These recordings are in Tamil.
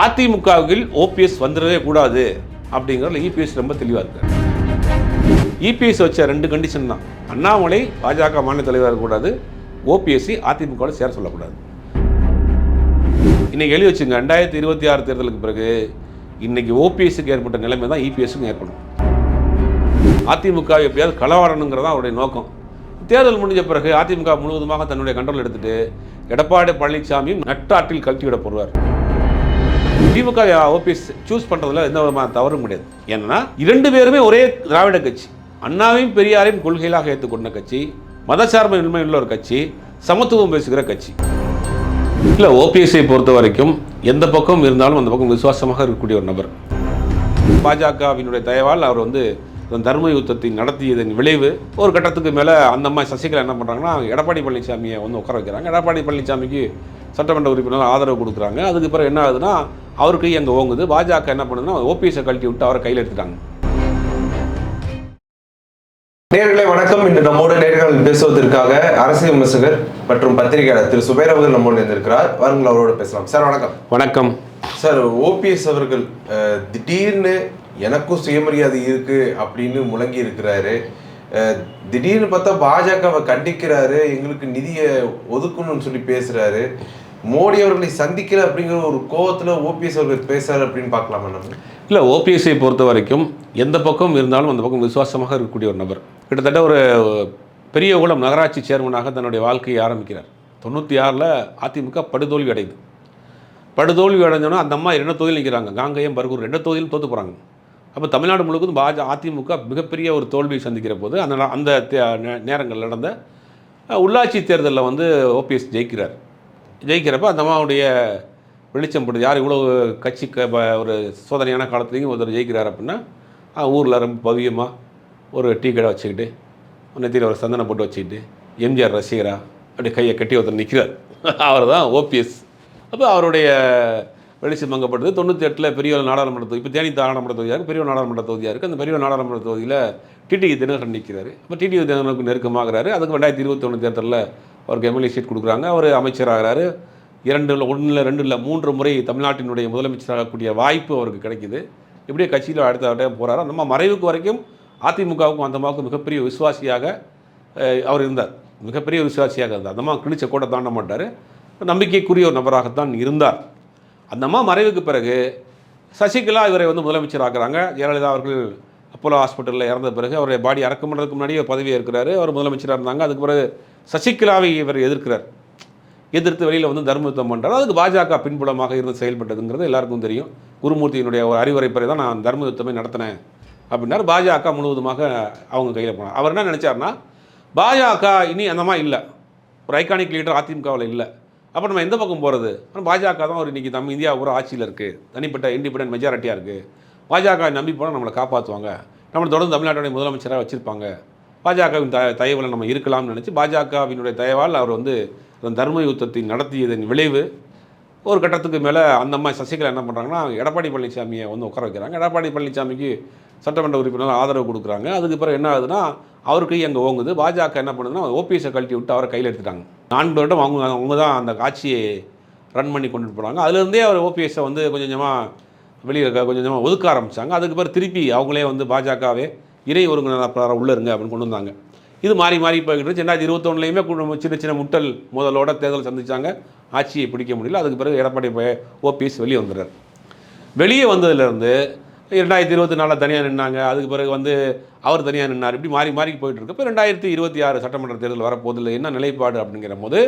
அதிமுகவில் ஓபிஎஸ் வந்துடவே கூடாது அப்படிங்கிறதுல இபிஎஸ் ரொம்ப தெளிவாக இருக்கார். இபிஎஸ் வச்ச ரெண்டு கண்டிஷன் தான். அண்ணாமலை பாஜக மாநில தலைவராக இருக்கக்கூடாது ஓபிஎஸ்சி அதிமுகவில் சேர சொல்லக்கூடாது. இன்னைக்கு எழுதி வச்சுங்க ரெண்டாயிரத்தி இருபத்தி ஆறு தேர்தலுக்கு பிறகு இன்னைக்கு ஓபிஎஸ்க்கு ஏற்பட்ட நிலைமை தான் இபிஎஸ்க்கும் ஏற்படும். அதிமுக எப்படியாவது களவாடணுங்கிறது தான் அவருடைய நோக்கம். தேர்தல் முடிஞ்ச பிறகு அதிமுக முழுவதுமாக தன்னுடைய கண்ட்ரோல் எடுத்துட்டு எடப்பாடி பழனிசாமியும் நட்டாற்றில் கழட்டி விட போடுவார் திமுக ஓபிஎஸ் சூஸ் பண்றதுல எந்த விதமான தவறும் கிடையாது. ஏன்னா இரண்டு பேருமே ஒரே திராவிட கட்சி. அண்ணாவையும் பெரியாரையும் கொள்கைகளாக ஏற்றுக்கொண்ட கட்சி. மதசார்பு உண்மை உள்ள ஒரு கட்சி. சமத்துவம் பேசுகிற கட்சி. இல்லை ஓபிஎஸ்ஐ பொறுத்த வரைக்கும் எந்த பக்கம் இருந்தாலும் அந்த பக்கம் விசுவாசமாக இருக்கக்கூடிய ஒரு நபர். பாஜகவினுடைய தயவால் அவர் வந்து தர்ம யுத்தத்தை நடத்தியதன் விளைவு ஒரு கட்டத்துக்கு மேலே அந்த அம்மா சசிகலா என்ன பண்ணுறாங்கன்னா எடப்பாடி பழனிசாமியை வந்து உட்கார வைக்கிறாங்க. எடப்பாடி பழனிசாமிக்கு சட்டமன்ற உறுப்பினர் ஆதரவு கொடுக்குறாங்க. அதுக்கு பிறகு என்ன ஆகுதுன்னா அவருக்கு அங்கே ஓங்குது. பாஜக என்ன பண்ணுதுன்னா ஓபிஎஸ்ஸை கழட்டி விட்டு அவரை கையில் எடுத்துட்டாங்க. நேர்களை வணக்கம். இன்று நம்மோடு நேர்கள் பேசுவதற்காக அரசியல் விமர்சகர் மற்றும் பத்திரிகையாளர் திரு சுபேர் அவர்கள் நம்மோடு இருந்திருக்கிறார் வாருங்கள் அவரோடு பேசலாம். சார் வணக்கம். வணக்கம். சார் ஓபிஎஸ் அவர்கள் அஹ், திடீர்னு எனக்கும் சுயமரியாதை இருக்கு அப்படின்னு முழங்கி இருக்கிறாரு. திடீர்னு பார்த்தா பாஜகவை கண்டிக்கிறாரு. எங்களுக்கு நிதியை ஒதுக்கணும்னு சொல்லி பேசுறாரு. மோடி அவர்களை சந்திக்கல அப்படிங்கிற ஒரு கோவத்தில் ஓபிஎஸ் அவர்கள் பேசுறாரு அப்படின்னு பார்க்கலாமா நம்ம? இல்லை ஓபிஎஸ்ஐ பொறுத்த வரைக்கும் எந்த பக்கம் இருந்தாலும் அந்த பக்கம் விசுவாசமாக இருக்கக்கூடிய ஒரு நபர். கிட்டத்தட்ட ஒரு பெரிய குளம் நகராட்சி சேர்மனாக தன்னுடைய வாழ்க்கையை ஆரம்பிக்கிறார். தொண்ணூற்றி ஆறில் அதிமுக படுதோல்வி அடையுது. படுதோல்வி அடைஞ்சோன்னா அந்த அம்மா ரெண்டு தொகுதியில் நிற்கிறாங்க காங்கையம் பர்கூர் ரெண்டு தொகுதியிலும் தோத்து போகிறாங்க அப்போ தமிழ்நாடு முழுவதும் பாஜ அதிமுக மிகப்பெரிய ஒரு தோல்வியை சந்திக்கிற போது அந்த அந்த தே- நே- நேரங்கள் நடந்த உள்ளாட்சி தேர்தலில் வந்து ஓபிஎஸ் ஜெயிக்கிறார். ஜெயிக்கிறப்ப அந்த அம்மாவுடைய வெளிச்சம் போடுது யார் இவ்வளோ கட்சி க ப- ஒரு சோதனையான காலத்துலேயும் ஒருத்தர் ஜெயிக்கிறார் அப்படின்னா ஊரில் ரொம்ப பவியமாக ஒரு டீ கடை வச்சுக்கிட்டு நெத்தியில் ஒரு சந்தனம் போட்டு வச்சுக்கிட்டு எம்ஜிஆர் ரசிகரா அப்படி கையை கட்டி ஒருத்தர் நிற்கிறார் அவர் தான் ஓபிஎஸ். அப்போ அவருடைய வெளிச்சம் பங்கப்படுது தொண்ணூற்றி எட்டில் பெரிய நாடாளுமன்ற தொகுதி இப்போ தேனி நாடாளுமன்ற தொகுதியாக இருக்குது பெரிய நாடாளுமன்ற தொகுதியாக இருக்குது அந்த பெரிய நாடாளுமன்ற தொகுதியில் டிடிவி தினகரன் நிற்கிறார் அப்போ டிடிவி தினகரனுக்கு நெருக்கமாகிறாரு. அதுக்கு ரெண்டாயிரத்தி இருபத்தொன்று தேர்தலில் அவருக்கு எம்எல்ஏ சீட் கொடுக்குறாங்க. அவர் அமைச்சராகிறாரு. இரண்டு இல்லை ஒன்று இல்லை ரெண்டு இல்லை மூன்று முறை தமிழ்நாட்டினுடைய முதலமைச்சராகக்கூடிய வாய்ப்பு அவருக்கு கிடைக்குது. இப்படியே கட்சியில் அடுத்த அடுத்த போகிறாரோ நம்ம மறைவுக்கு வரைக்கும் அதிமுகவுக்கும் அந்த அம்மாவுக்கும் மிகப்பெரிய விசுவாசியாக அவர் இருந்தார். மிகப்பெரிய விசுவாசியாக இருந்தார். அந்த அம்மா கிழிச்ச கோட்டை தாண்ட மாட்டார். நம்பிக்கைக்குரிய ஒரு நபராகத்தான் இருந்தார். அந்தம்மா மறைவுக்கு பிறகு சசிகலா இவரை வந்து முதலமைச்சர் ஆக்குறாங்க. ஜெயலலிதா அவர்கள் அப்போலோ ஹாஸ்பிட்டலில் இறந்த பிறகு அவருடைய பாடி அடக்கம் பண்ணுறதுக்கு முன்னாடி பதவி இருக்கிறாரு அவர் முதலமைச்சராக இருந்தாங்க. அதுக்கு பிறகு சசிகலாவை இவர் எதிர்க்கிறார். எதிர்த்து வெளியில் வந்து தர்மயுத்தம் பண்ணுறாரு அதுக்கு பாஜக பின்புலமாக இருந்து செயல்பட்டதுங்கிறது எல்லாருக்கும் தெரியும். குருமூர்த்தியினுடைய ஒரு அறிவுரை தான் நான் தர்மயுத்தமே நடத்தினேன் அப்படின்னாரு. பாஜக முழுவதுமாக அவங்க கையில் போனார். அவர் என்ன நினச்சாருன்னா பாஜக இனி அந்த மாதிரி இல்லை. ஒரு ஐகானிக் லீடர் அதிமுகவில் இல்லை. அப்போ நம்ம எந்த பக்கம் போகிறது ஆனால் பாஜக தான் ஒரு இன்றைக்கி நம்ம இந்தியா ஒரு ஆட்சியில் இருக்குது தனிப்பட்ட இண்டிபெண்டன்ட் மெஜாரிட்டியாக இருக்குது பாஜக நம்பி போனால் நம்மளை காப்பாற்றுவாங்க நம்மளை தொடர்ந்து தமிழ்நாட்டுடைய முதலமைச்சராக வச்சுருப்பாங்க. பாஜகவின் த தயவில் நம்ம இருக்கலாம்னு நினச்சி பாஜகவினுடைய தயவால் அவர் வந்து அந்த தர்ம யுத்தத்தை நடத்தியதன் விளைவு. ஒரு கட்டத்துக்கு மேலே அந்த அம்மா சசிகலா என்ன பண்ணுறாங்கன்னா எடப்பாடி பழனிசாமியை வந்து உட்கார வைக்கிறாங்க. எடப்பாடி பழனிசாமிக்கு சட்டமன்ற உறுப்பினர் ஆதரவு கொடுக்குறாங்க. அதுக்கு பிறகு என்ன ஆகுதுன்னா அவருக்கு அங்கே ஓங்குது. பாஜக என்ன பண்ணுதுன்னா ஓபிஎஸை கழட்டி விட்டு அவரை கையில் எடுத்துட்டாங்க. நான்கு வருடம் அவங்க அவங்க தான் அந்த காட்சியை ரன் பண்ணி கொண்டுட்டு போகிறாங்க அதுலேருந்தே அவர் ஓபிஎஸ்ஸை வந்து கொஞ்சம் கொஞ்சமாக வெளியில் கொஞ்சம் கொஞ்சமாக ஒதுக்க ஆரம்பித்தாங்க அதுக்கு பிறகு திருப்பி அவங்களே வந்து பாஜகவே இறை ஒருங்கிணைப்பாளராக உள்ளே இருங்க அப்படின்னு கொண்டு வந்தாங்க. இது மாறி மாறி போய்கிட்டு ரெண்டாயிரத்தி இருபத்தொன்னுலையுமே சின்ன சின்ன முட்டல் முதலோட தேர்தல் சந்திச்சாங்க. ஆட்சியை பிடிக்க முடியல. அதுக்கு பிறகு எடப்பாடி ஓபிஎஸ் வெளியே வந்துடுறார். வெளியே வந்ததுலேருந்து ரெண்டாயிரத்தி இருபத்தி நாலில் தனியாக நின்னாங்க. அதுக்கு பிறகு வந்து அவர் தனியாக நின்னார். இப்படி மாறி மாறி போயிட்டு இருக்கு இப்போ ரெண்டாயிரத்தி இருபத்தி ஆறு சட்டமன்ற தேர்தல் வரப்போதில்லை என்ன நிலைப்பாடு அப்படிங்கிற போது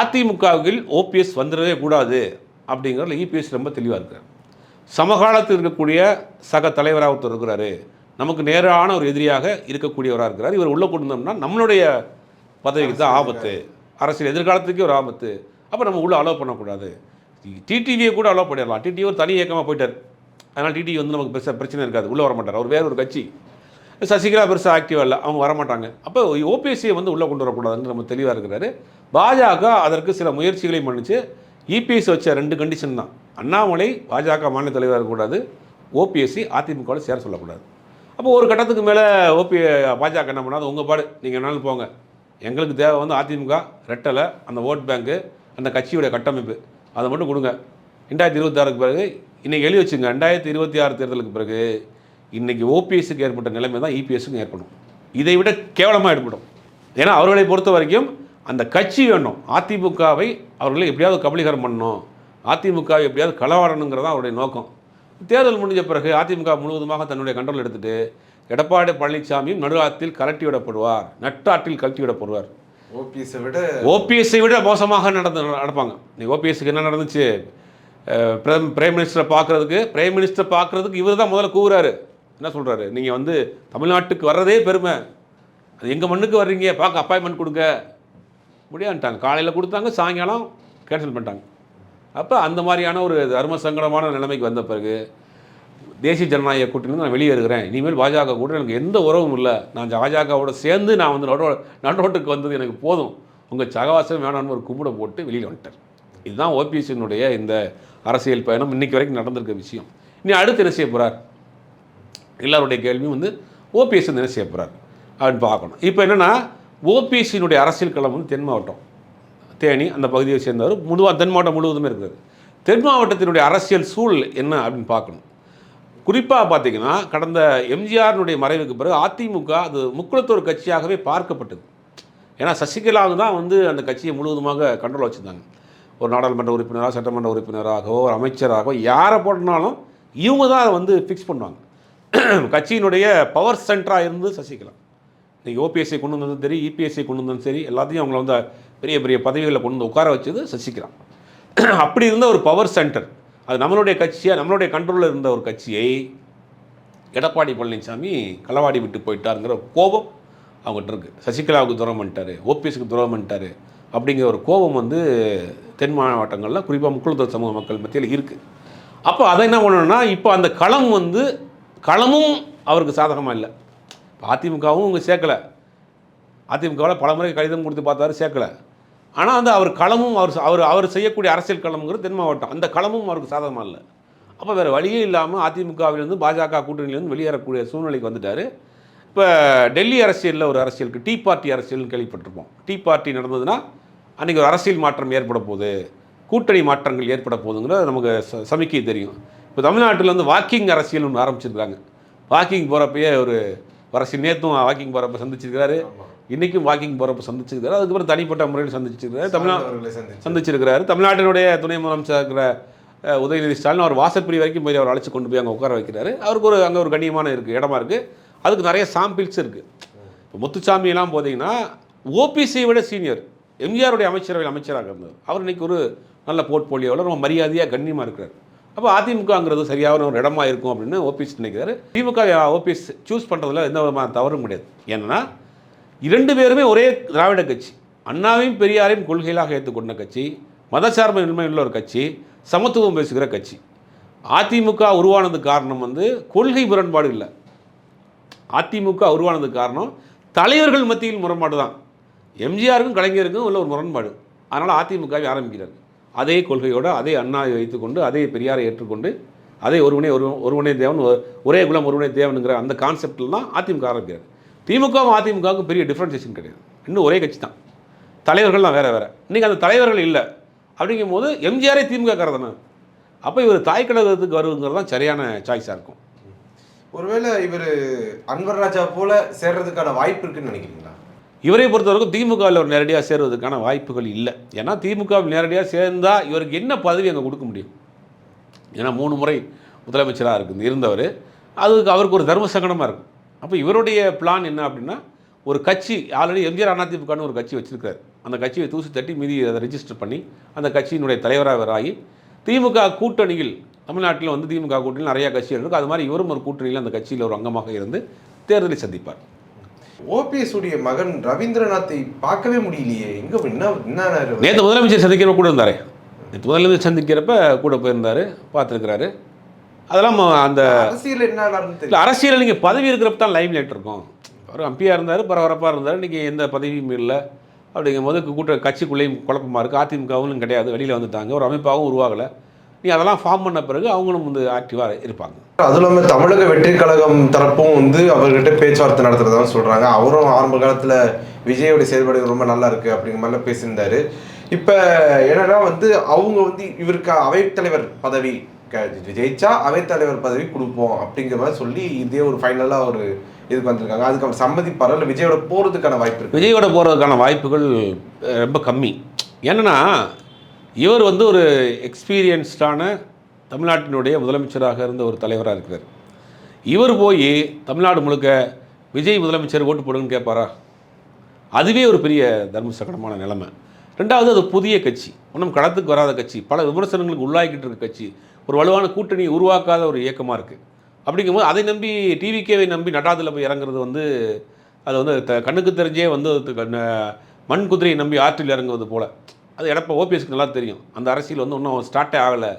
அதிமுகவில் ஓபிஎஸ் வந்துடவே கூடாது அப்படிங்கிறதுல இபிஎஸ் ரொம்ப தெளிவாக இருக்கார். சமகாலத்தில் இருக்கக்கூடிய சக தலைவராக ஒருத்தர் இருக்கிறாரு. நமக்கு நேரான ஒரு எதிரியாக இருக்கக்கூடியவராக இருக்கிறார். இவர் உள்ளே கொண்டு வந்தோம்னா நம்மளுடைய பதவிக்கு தான் ஆபத்து. அரசியல் எதிர்காலத்துக்கே ஒரு ஆபத்து. அப்போ நம்ம உள்ளே அலோவ் பண்ணக்கூடாது. டிடிவியை கூட அலோவ் பண்ணிடலாம். டிடிவி ஒரு தனி இயக்கமாக போயிட்டார். அதனால் டிடிவி வந்து நமக்கு பெருசாக பிரச்சனை இருக்காது. உள்ளே வர மாட்டார். அவர் வேறு ஒரு கட்சி. சசிகலா பெருசாக ஆக்டிவாக இல்லை அவங்க வரமாட்டாங்க. அப்போ ஓபிஎஸ்சியை வந்து உள்ளே கொண்டு வரக்கூடாதுன்னு நம்ம தெளிவாக இருக்கிறாரு. பாஜக அதற்கு சில முயற்சிகளையும் பண்ணிச்சு. இபிஎஸ் வச்ச ரெண்டு கண்டிஷன் தான். அண்ணாமலை பாஜக மாநில தலைவராக இருக்கக்கூடாது. ஓபிஎஸ்சி அதிமுகவில் சேர சொல்லக்கூடாது. அப்போ ஒரு கட்டத்துக்கு மேலே ஓபி பாஜக என்ன பண்ணாது? உங்கள் பாடு. நீங்கள் வேணாலும் போங்க. எங்களுக்கு தேவை வந்து அதிமுக ரெட்டலை அந்த ஓட் பேங்க்கு அந்த கட்சியுடைய கட்டமைப்பு. அதை மட்டும் கொடுங்க. ரெண்டாயிரத்தி இருபத்தாறுக்கு பிறகு இன்றைக்கி எழுதி வச்சுங்க. ரெண்டாயிரத்தி இருபத்தி ஆறு தேர்தலுக்கு பிறகு இன்றைக்கி ஓபிஎஸ்க்கு ஏற்பட்ட நிலைமை தான் இபிஎஸ்க்கும் ஏற்படும். இதை விட கேவலமாக ஏற்படும். ஏன்னா அவர்களை பொறுத்த வரைக்கும் அந்த கட்சி வேணும். அதிமுகவை அவர்களை எப்படியாவது கபலீகரம் பண்ணணும். அதிமுகவை எப்படியாவது களவாடணுங்கிறதான் அவருடைய நோக்கம். தேர்தல் முடிஞ்ச பிறகு அதிமுக முழுவதுமாக தன்னுடைய கண்ட்ரோல் எடுத்துட்டு எடப்பாடி பழனிசாமியும் நடுஆத்தில் கலட்டி விடப்படுவார். நட்டாற்றில் கலட்டி விடப்படுவார். ஓபிஎஸை விட ஓபிஎஸ்ஸை விட மோசமாக நடந்து நடப்பாங்க. நீ ஓபிஎஸ்க்கு என்ன நடந்துச்சு? பிரைம் மினிஸ்டரை பார்க்குறதுக்கு பிரைம் மினிஸ்டர் பார்க்குறதுக்கு இவர் தான் முதல்ல கூவுறாரு. என்ன சொல்கிறாரு நீங்கள் வந்து தமிழ்நாட்டுக்கு வர்றதே பெருமை. அது எங்கள் மண்ணுக்கு வர்றீங்க? பார்க்க அப்பாயின்மெண்ட் கொடுங்க. முடியான்ட்டாங்க. காலையில் கொடுத்தாங்க சாயங்காலம் கேன்சல் பண்ணிட்டாங்க. அப்போ அந்த மாதிரியான ஒரு தர்ம சங்கடமான நிலைமைக்கு வந்த பிறகு தேசிய ஜனநாயக கூட்டணியிலிருந்து நான் வெளியே இருக்கிறேன் இனிமேல் பாஜக கூட எனக்கு எந்த உறவும் இல்லை. நான் பாஜகவோட சேர்ந்து நான் வந்து நடோ நடுரோட்டுக்கு வந்தது எனக்கு போதும். உங்கள் சகவாசம் வேணாம்னு ஒரு கும்பிட போட்டு வெளியில் வந்துட்டார் இதுதான் ஓபிஎஸ்னுடைய இந்த அரசியல் பயணம். இன்னைக்கு வரைக்கும் நடந்திருக்க விஷயம். இனி அடுத்து என்ன செய்ய போகிறார் எல்லாருடைய கேள்வியும் வந்து ஓபிஎஸ் என்ன செய்ய போகிறார் அப்படின்னு பார்க்கணும். இப்போ என்னென்னா ஓபிஎஸ்சியினுடைய அரசியல் களம் வந்து தென் மாவட்டம். தேனி அந்த பகுதியை சேர்ந்தவர். முழுவா தென் மாவட்டம் முழுவதுமே இருக்கிறது தென் மாவட்டத்தினுடைய அரசியல் சூழல் என்ன அப்படின்னு பார்க்கணும். குறிப்பாக பார்த்தீங்கன்னா கடந்த எம்ஜிஆரினுடைய மறைவுக்கு பிறகு அதிமுக அது முக்குளத்தோர் கட்சியாகவே பார்க்கப்பட்டது. ஏன்னா சசிகலா தான் வந்து அந்த கட்சியை முழுவதுமாக கண்ட்ரோல் வச்சுருந்தாங்க. ஒரு நாடாளுமன்ற உறுப்பினராக சட்டமன்ற உறுப்பினராகவோ ஒரு அமைச்சராகவோ யாரை போட்டனாலும் இவங்க தான் அதை வந்து ஃபிக்ஸ் பண்ணுவாங்க. கட்சியினுடைய பவர் சென்டராக இருந்து சசிகலா. நீங்கள் ஓபிஎஸ்சி கொண்டு வந்ததும் சரி இபிஎஸ்சி கொண்டு வந்ததும் சரி எல்லாத்தையும் அவங்கள வந்து பெரிய பெரிய பதவிகளில் கொண்டு வந்து உட்கார வச்சது சசிகலா. அப்படி இருந்த ஒரு பவர் சென்டர் அது நம்மளுடைய கட்சியாக நம்மளுடைய கண்ட்ரோலில் இருந்த ஒரு கட்சியை எடப்பாடி பழனிசாமி களவாடி விட்டு போயிட்டாருங்கிற கோபம் அவங்ககிட்ட இருக்குது சசிகலாவுக்கு துரோகம் பண்ணிட்டாரு ஓபிஎஸ்க்கு துரோகம் பண்ணிட்டாரு அப்படிங்கிற ஒரு கோபம் வந்து தென் மாவட்டங்களில் குறிப்பாக முக்குளத்தூர் சமூக மக்கள் மத்தியில் இருக்குது அப்போ அதை என்ன பண்ணணும்னா இப்போ அந்த களம் வந்து களமும் அவருக்கு சாதகமாக இல்லை. அதிமுகவும் இங்கே சேர்க்கலை. அதிமுகவில் பலமுறை கடிதம் கொடுத்து பார்த்தாரு சேர்க்கலை. ஆனால் வந்து அவர் களமும் அவர் அவர் அவர் செய்யக்கூடிய அரசியல் களம்ங்கிறது தென் மாவட்டம். அந்த களமும் அவருக்கு சாதகமாக இல்லை. அப்போ வேறு வழியே இல்லாமல் அதிமுகவிலிருந்து பாஜக கூட்டணியிலேருந்து வெளியேறக்கூடிய சூழ்நிலைக்கு வந்துட்டார். இப்போ டெல்லி அரசியலில் ஒரு அரசியலுக்கு டீ பார்ட்டி அரசியல்னு கேள்விப்பட்டிருப்போம். டீ பார்ட்டி நடந்ததுன்னா அன்றைக்கி ஒரு அரசியல் மாற்றம் ஏற்பட போகுது. கூட்டணி மாற்றங்கள் ஏற்பட போகுதுங்கிறது நமக்கு ச- சமிக்கை தெரியும். இப்போ தமிழ்நாட்டில் வந்து வாக்கிங் அரசியல் ஒன்று ஆரம்பிச்சிருக்காங்க. வாக்கிங் போகிறப்பயே ஒரு அரசியல் நேற்றும் வாக்கிங் போகிறப்ப சந்திச்சிருக்கிறாரு. இன்றைக்கும் வாக்கிங் போகிறப்ப சந்திச்சிருக்காரு. அதுக்கப்புறம் தனிப்பட்ட முறையில் சந்திச்சிருக்காரு. தமிழ்நாடு சந்திச்சிருக்கிறாரு. தமிழ்நாட்டினுடைய துணை முதலமைச்சர் இருக்கிற உதயநிதி ஸ்டாலின் அவர் வாசற்படி வரைக்கும் போய் அவர் அழைச்சி கொண்டு போய் அங்கே உட்கார வைக்கிறாரு. அவருக்கு ஒரு அங்கே ஒரு கண்ணியமான இருக்குது இடமா இருக்குது அதுக்கு நிறைய சாம்பிள்ஸ் இருக்குது இப்போ முத்துசாமி எல்லாம் போதீங்கன்னா ஓபிசியை விட சீனியர் எம்ஜிஆருடைய அமைச்சரவையில் அமைச்சராக இருந்தவர். அவர் இன்னைக்கு ஒரு நல்ல போர்ட்போலியோவில் ரொம்ப மரியாதையாக கண்ணியமாக இருக்கிறார். அப்போ அதிமுகங்கிறது சரியான ஒரு இடமா இருக்கும் அப்படின்னு ஓபிஎஸ் நினைக்கிறாரு. திமுக ஓபிஎஸ் சூஸ் பண்ணுறதுல எந்த விதமான தவறும் கிடையாது. ஏன்னா இரண்டு பேருமே ஒரே திராவிட கட்சி. அண்ணாவையும் பெரியாரையும் கொள்கைகளாக ஏற்றுக்கொண்ட கட்சி மதசார்பு உள்ள ஒரு கட்சி சமத்துவம் பேசுகிற கட்சி. அதிமுக உருவானது காரணம் வந்து கொள்கை முரண்பாடு இல்லை. அதிமுக உருவானது காரணம் தலைவர்கள் மத்தியில் முரண்பாடு தான். எம்ஜிஆருக்கும் கலைஞருக்கும் உள்ள ஒரு முரண்பாடு. அதனால் அதிமுகவை ஆரம்பிக்கிறார். அதே கொள்கையோடு அதே அண்ணாவை வைத்துக்கொண்டு அதே பெரியாரை ஏற்றுக்கொண்டு அதே ஒருவனே ஒரு ஒருவனே தேவன் ஒ- ஒரே குலம் ஒருவனே தேவனுங்கிற அந்த கான்செப்டில் தான் அதிமுக ஆரம்பிக்கிறார். திமுகவும் அதிமுகவுக்கும் பெரிய டிஃப்ரென்சேஷன் கிடையாது. இன்னும் ஒரே கட்சி தான் தலைவர்கள்லாம் வேறு வேறு. இன்றைக்கி அந்த தலைவர்கள் இல்லை. அப்படிங்கும்போது எம்ஜிஆரே திமுக தானே? அப்போ இவர் தாய் கழகத்துக்கு வருங்கிறது தான் சரியான சாய்ஸாக இருக்கும். ஒருவேளை இவர் அன்வர் ராஜா போல சேர்றதுக்கான வாய்ப்பு இருக்குன்னு நினைக்கிறீங்களா? இவரை பொறுத்தவரைக்கும் திமுகவில் ஒரு நேரடியாக சேருவதற்கான வாய்ப்புகள் இல்லை. ஏன்னா திமுகவில் நேரடியாக சேர்ந்தா இவருக்கு என்ன பதவி அங்கே கொடுக்க முடியும்? ஏன்னா மூணு முறை முதலமைச்சராக இருக்கு இருந்தவர். அதுக்கு அவருக்கு ஒரு தர்ம சங்கடமாக இருக்கும். அப்போ இவருடைய பிளான் என்ன அப்படின்னா ஒரு கட்சி ஆல்ரெடி எம்ஜிஆர் அதிமுகன்னு ஒரு கட்சி வச்சிருக்காரு அந்த கட்சியை தூசி தட்டி மீதி அதை ரெஜிஸ்டர் பண்ணி அந்த கட்சியினுடைய தலைவராக ஆகி திமுக கூட்டணியில் தமிழ்நாட்டில் வந்து திமுக கூட்டணியில் நிறைய கட்சிகள் இருக்குது அது மாதிரி இவரும் ஒரு கூட்டணியில் அந்த கட்சியில் ஒரு அங்கமாக இருந்து தேர்தலை சந்திப்பார். ஓபிஎஸ் உடைய மகன் ரவீந்திரநாத்தை பார்க்கவே முடியலையே. எங்க என்ன நேற்று முதலமைச்சர் சந்திக்கிறப்ப கூட இருந்தார். நேற்று முதலமைச்சர் சந்திக்கிறப்ப கூட போயிருந்தார் பார்த்துருக்கிறாரு. அதெல்லாம் அந்த அரசியல் என்ன அரசியலில் நீங்கள் பதவி இருக்கிறப்ப தான் லைம் லைட் இருக்கும். அவர் எம்பியாக இருந்தார் பரபரப்பாக இருந்தார் இன்றைக்கி எந்த பதவியும் இல்லை. அப்படிங்கும் போது கூட்ட கட்சிக்குள்ளேயும் குழப்பமாக இருக்குது அதிமுகவும் கிடையாது வெளியில் வந்துட்டாங்க. ஒரு அமைப்பாகவும் உருவாகலை. நீ அதெல்லாம் ஃபார்ம் பண்ண பிறகு அவங்களும் வந்து ஆக்டிவாக இருப்பாங்க. அதுவும் இல்லாம தமிழக வெற்றி கழகம் தரப்பும் வந்து அவர்கிட்ட பேச்சுவார்த்தை நடத்துறதா சொல்றாங்க. அவரும் ஆரம்ப காலத்துல விஜயோட செயல்பாடு ரொம்ப நல்லா இருக்கு அப்படிங்கிற மாதிரிலாம் பேசியிருந்தாரு. இப்ப என்னன்னா வந்து அவங்க வந்து இவருக்கு அவைத்தலைவர் பதவி ஜெயிச்சா அவைத்தலைவர் பதவி கொடுப்போம் அப்படிங்கிற மாதிரி சொல்லி இதே ஒரு ஃபைனலாக ஒரு இதுக்கு வந்திருக்காங்க. அதுக்கு அவர் சம்மதிப்பாரா இல்லை விஜயோட போகிறதுக்கான வாய்ப்பு இருக்கு? விஜயோட போகிறதுக்கான வாய்ப்புகள் ரொம்ப கம்மி. என்னென்னா இவர் வந்து ஒரு எக்ஸ்பீரியன்ஸ்டான தமிழ்நாட்டினுடைய முதலமைச்சராக இருந்த ஒரு தலைவராக இருக்கிறார். இவர் போய் தமிழ்நாடு முழுக்க விஜய் முதலமைச்சர் ஓட்டு போடுங்கன்னு கேட்பாரா? அதுவே ஒரு பெரிய தர்ம சங்கடமான நிலைமை. ரெண்டாவது அது புதிய கட்சி. ஒன்றும் களத்துக்கு வராத கட்சி. பல விமர்சனங்களுக்கு உள்ளாகிக்கிட்டு இருக்க கட்சி. ஒரு வலுவான கூட்டணி உருவாக்காத ஒரு இயக்கமாக இருக்குது அப்படிங்கும்போது அதை நம்பி டிவிகேவை நம்பி நட்டாதில் போய் இறங்குறது வந்து அது வந்து த- கண்ணுக்கு தெரிஞ்சே வந்து மண் குதிரையை நம்பி ஆற்றில் இறங்குவது போல். அது எடப்ப ஓபிஎஸ்க்கு நல்லா தெரியும். அந்த அரசியல் வந்து இன்னும் ஸ்டார்ட்டே ஆகலை.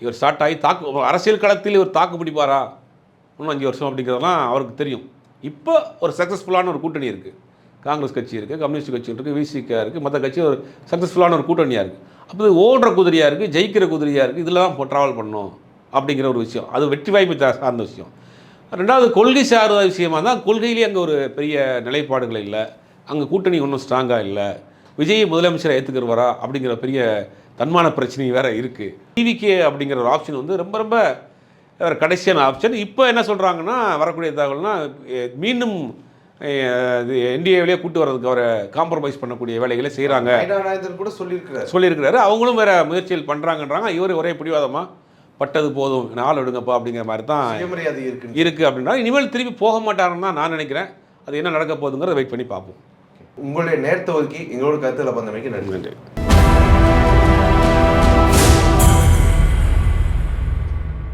இவர் ஸ்டார்ட் ஆகி தாக்கு அரசியல் களத்தில் இவர் தாக்கு பிடிப்பாரா? இன்னும் அஞ்சு வருஷம் அப்படிங்கிறதெல்லாம் அவருக்கு தெரியும். இப்போ ஒரு சக்ஸஸ்ஃபுல்லான ஒரு கூட்டணி இருக்குது காங்கிரஸ் கட்சி இருக்குது கம்யூனிஸ்ட் கட்சி இருக்குது விசிகா இருக்குது மற்ற கட்சி ஒரு சக்ஸஸ்ஃபுல்லான ஒரு கூட்டணியாக இருக்குது அப்போ ஓடுற குதிரையாக இருக்குது ஜெயிக்கிற குதிரையாக இருக்குது இதில் தான் ட்ராவல் பண்ணணும் அப்படிங்கிற ஒரு விஷயம். அது வெற்றி வாய்ப்பு சார்ந்த விஷயம். ரெண்டாவது கொள்கை சார்ந்த விஷயமா தான் கொள்கையிலேயே அங்கே ஒரு பெரிய நிலைப்பாடுகள் இல்லை. அங்கே கூட்டணி ஒன்றும் ஸ்ட்ராங்காக இல்லை. விஜய் முதலமைச்சரை ஏற்றுக்கிறவரா அப்படிங்கிற பெரிய தன்மான பிரச்சனை வேறு இருக்குது டிவிகே அப்படிங்கிற ஒரு ஆப்ஷன் வந்து ரொம்ப ரொம்ப வேறு கடைசியான ஆப்ஷன் இப்போ என்ன சொல்கிறாங்கன்னா வரக்கூடிய தகவல்னால் மீண்டும் மீண்டும் என்டிஏவிலே கூட்டு வர்றதுக்கு அவரை காம்ப்ரமைஸ் பண்ணக்கூடிய வேலைகளை செய்கிறாங்க கூட சொல்லியிருக்கிறார். சொல்லியிருக்கிறாரு. அவங்களும் வேற முயற்சிகள் பண்ணுறாங்கன்றாங்க இவர் ஒரே பிடிவாதமாக பட்டது போதும். நாள் எடுங்கப்பா அப்படிங்கிற மாதிரி தான் சுயமரியாதை இருக்கு. இருக்குது அப்படின்னா இனிமேல் திருப்பி போக மாட்டாருன்னு தான் நான் நினைக்கிறேன். அது என்ன நடக்க போகுதுங்கிறத வெயிட் பண்ணி பார்ப்போம். உங்களுடைய நேரத்தை ஒதுக்கி எங்களோட கருத்துல பந்தமைக்கு நன்றி.